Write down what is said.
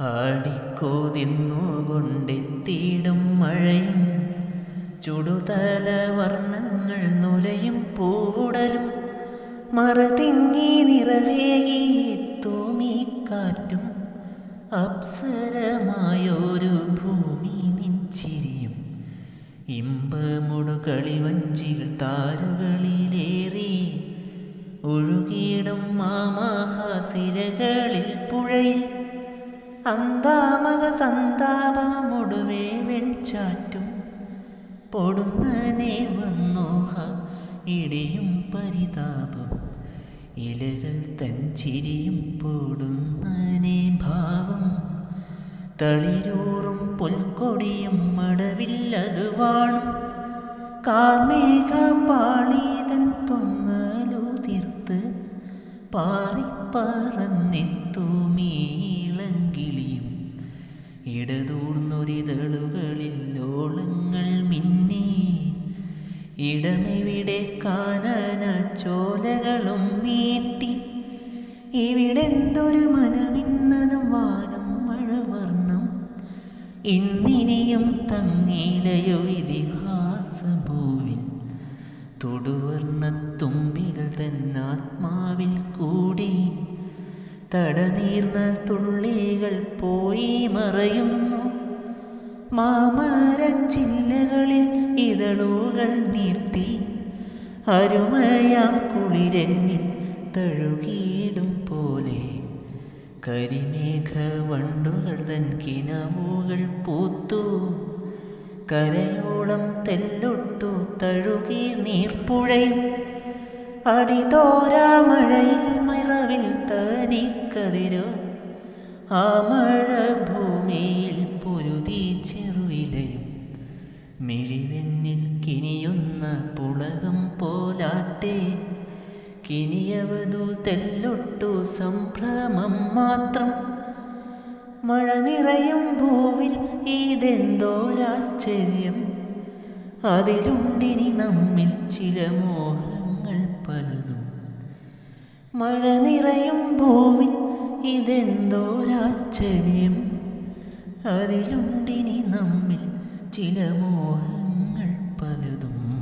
ആടിക്കോതിന്നുകൊണ്ടെത്തിയിടും മഴയും. ചുടുതല വർണങ്ങൾ നുരയും പൂടലും. മറതിങ്ങി നിറവേകി തോമിക്കാറ്റും കാറ്റും അപ്സരമായൊരു ഭൂമി നിഞ്ചിരിയും ഇമ്പമുടുകളി വഞ്ചികൾ താരുകളിലേറി. ഒഴുകിയിടും മാമാഹാസിരകളിൽ പുഴയിൽ അന്താമക സന്താപമൊടുവേ വെൺചാറ്റും. പൊടുന്നനെ വന്നോഹ ഇടിയും പരിതാപം. ഇലകൾ ചിരിയും പൊടുന്നനെ ഭാവം തളിരൂറും പുൽക്കൊടിയും മടവില്ലത് വാണും. കാർമേഘ പാളീതൻ തൊങ്ങലു തീർത്ത് പാറിപ്പറന്നെത്തുമീളങ്കിളിയും ഇടമെവിടെ കാനന ചോലകളും നീട്ടി? ഇവിടെന്തൊരു മനമിന്നതും വാനം മഴവർണം. ഇന്നിനിയും തങ്ങിലയോ ഇതിഹാസഭൂവിൽ. തൊടുവർണത്തുമ്പികൾ തന്നാത്മാവിൽ കൂടി. തടനീർന്ന തുള്ളികൾ പോയി മറയുന്നു. മാമരച്ചില്ലകളിൽ ഇതളുകൾ നീർത്തി. അരുമയാം കുളിരെന്നിൽ തഴുകിയിടും പോലെ. കരിമേഘ വണ്ടുകൾ തൻ കിനവുകൾ പൂത്തു. കരയോളം തെല്ലൊട്ടു തഴുകി നീർപ്പുഴയും അടിതോരാമഴയിൽ മഴയിൽ മറവിൽ തനിക്കതിരോ. ആ മഴ കിനിയവതു തെല്ലൊട്ടു സംഭ്രമം മാത്രം. മഴ നിറയും ഭൂവിൽ ഇതെന്തോരാശ്ചര്യം അതിലുണ്ടിനി നമ്മിൽ ചില മോഹങ്ങൾ പലതും. മഴ നിറയും ഭൂവിൽ ഇതെന്തോരാശ്ചര്യം അതിലുണ്ടിനി നമ്മിൽ ചില മോഹങ്ങൾ പലതും.